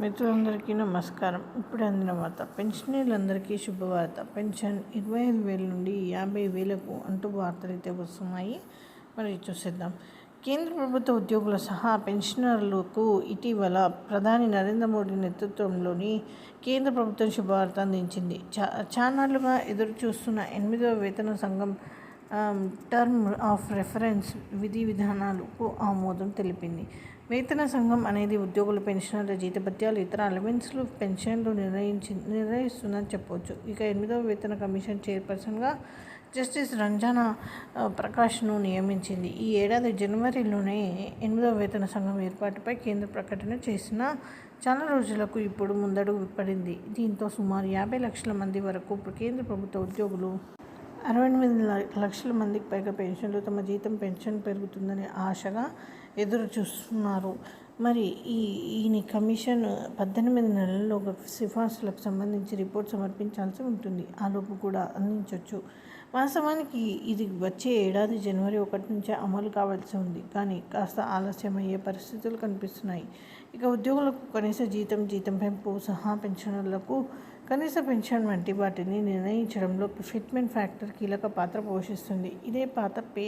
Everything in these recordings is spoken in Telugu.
మిత్రులందరికీ నమస్కారం. ఇప్పుడు అందిన వార్త. పెన్షనర్లందరికీ శుభవార్త. పెన్షన్ ఇరవై ఐదు వేల నుండి యాభై వేలకు అంటూ వార్తలు అయితే వస్తున్నాయి. మరి చూసేద్దాం. కేంద్ర ప్రభుత్వ ఉద్యోగుల సహా పెన్షనర్లకు ఇటీవల ప్రధాని నరేంద్ర మోడీ నేతృత్వంలోని కేంద్ర ప్రభుత్వం శుభవార్త అందించింది. చా చానాలుగా ఎదురు చూస్తున్న ఎనిమిదవ వేతన సంఘం టర్మ్ ఆఫ్ రెఫరెన్స్ విధి విధానాలకు ఆమోదం తెలిపింది. వేతన సంఘం అనేది ఉద్యోగుల పెన్షనర్ల జీతభత్యాలు ఇతర అలవెన్స్లు పెన్షన్లు నిర్ణయించి నిర్ణయిస్తుందని చెప్పవచ్చు ఇక ఎనిమిదవ వేతన కమిషన్ చైర్పర్సన్గా జస్టిస్ రంజానా ప్రకాష్ను నియమించింది. ఈ ఏడాది జనవరిలోనే ఎనిమిదవ వేతన సంఘం ఏర్పాటుపై కేంద్ర ప్రకటన చేసిన చాలా రోజులకు ఇప్పుడు ముందడుగు పడింది. దీంతో సుమారు యాభై లక్షల మంది వరకు కేంద్ర ప్రభుత్వ ఉద్యోగులు అరవై ఎనిమిది లక్షల మందికి పైగా పెన్షన్లు తమ జీతం పెన్షన్ పెరుగుతుందని ఆశగా ఎదురు చూస్తున్నారు మరి ఈ ఈయన కమిషన్ పద్దెనిమిది నెలల్లో సిఫార్సులకు సంబంధించి రిపోర్ట్ సమర్పించాల్సి ఉంటుంది. ఆలోపు కూడా అందించవచ్చు వాస్తవానికి ఇది వచ్చే ఏడాది జనవరి ఒకటి నుంచే అమలు కావాల్సి ఉంది. కానీ కాస్త ఆలస్యమయ్యే పరిస్థితులు కనిపిస్తున్నాయి. ఇక ఉద్యోగులకు కనీస జీతం జీతం పెంపు సహా పెన్షనర్లకు కనీస పెన్షన్ వంటి వాటిని నిర్ణయించడంలో ఫిట్మెంట్ ఫ్యాక్టర్ కీలక పాత్ర పోషిస్తుంది. ఇదే పాత పే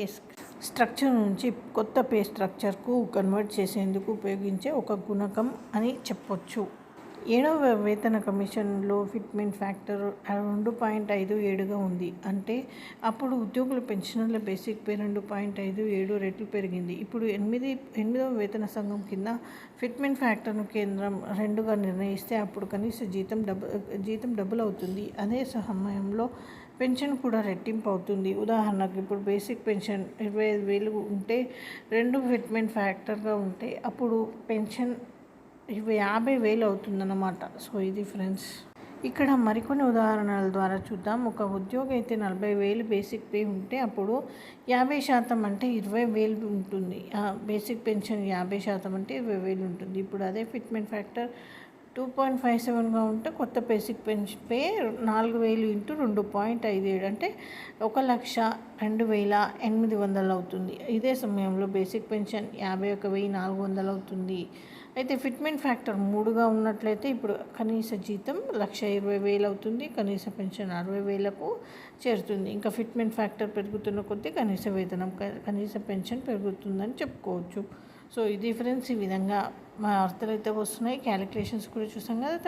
స్ట్రక్చర్ నుంచి కొత్త పే స్ట్రక్చర్కు కన్వర్ట్ చేసేందుకు ఉపయోగించే ఒక గుణకం అని చెప్పొచ్చు. ఏడవ వేతన కమిషన్లో ఫిట్మెంట్ ఫ్యాక్టర్ రెండు పాయింట్ ఐదు ఏడుగా ఉంది. అంటే అప్పుడు ఉద్యోగుల పెన్షన్ల బేసిక్ పే రెండు పాయింట్ ఐదు ఏడు రెట్లు పెరిగింది. ఇప్పుడు ఎనిమిది ఎనిమిదవ వేతన సంఘం కింద ఫిట్మెంట్ ఫ్యాక్టర్ను కేంద్రం రెండుగా నిర్ణయిస్తే అప్పుడు కనీస జీతం డబుల్ జీతం డబుల్ అవుతుంది. అదే సమయంలో పెన్షన్ కూడా రెట్టింపు అవుతుంది. ఉదాహరణకు ఇప్పుడు బేసిక్ పెన్షన్ ఇరవై ఐదు వేలు ఉంటే రెండు ఫిట్మెంట్ ఫ్యాక్టర్గా ఉంటే అప్పుడు పెన్షన్ ఇవి యాభై వేలు అవుతుందన్నమాట. సో ఇది ఫ్రెండ్స్. ఇక్కడ మరికొన్ని ఉదాహరణల ద్వారా చూద్దాం. ఒక ఉద్యోగి అయితే నలభై వేలు బేసిక్ పే ఉంటే అప్పుడు యాభై శాతం అంటే ఇరవై వేలు ఉంటుంది. బేసిక్ పెన్షన్ యాభై శాతం అంటే ఇరవై వేలు ఉంటుంది. ఇప్పుడు అదే fitment factor two point five సెవెన్గా ఉంటే కొత్త బేసిక్ పెన్షన్ పే నాలుగు వేలు ఇంటూ రెండు పాయింట్ ఐదు ఏడు అంటే ఒక లక్ష రెండు వేల ఎనిమిది వందలు అవుతుంది. ఇదే సమయంలో బేసిక్ పెన్షన్ యాభై ఒక వెయ్యి నాలుగు వందలు అవుతుంది. అయితే ఫిట్మెంట్ ఫ్యాక్టర్ మూడుగా ఉన్నట్లయితే ఇప్పుడు కనీస జీతం లక్ష ఇరవై వేలు అవుతుంది కనీస పెన్షన్ అరవై వేలకు చేరుతుంది. ఇంకా ఫిట్మెంట్ ఫ్యాక్టర్ పెరుగుతున్న కొద్దీ కనీస వేతనం కనీస పెన్షన్ పెరుగుతుందని చెప్పుకోవచ్చు. సో ఇది ఫ్రెండ్స్ ఈ విధంగా మా వార్తలు అయితే వస్తున్నాయి. క్యాలిక్యులేషన్స్ కూడా చూసాం కదా.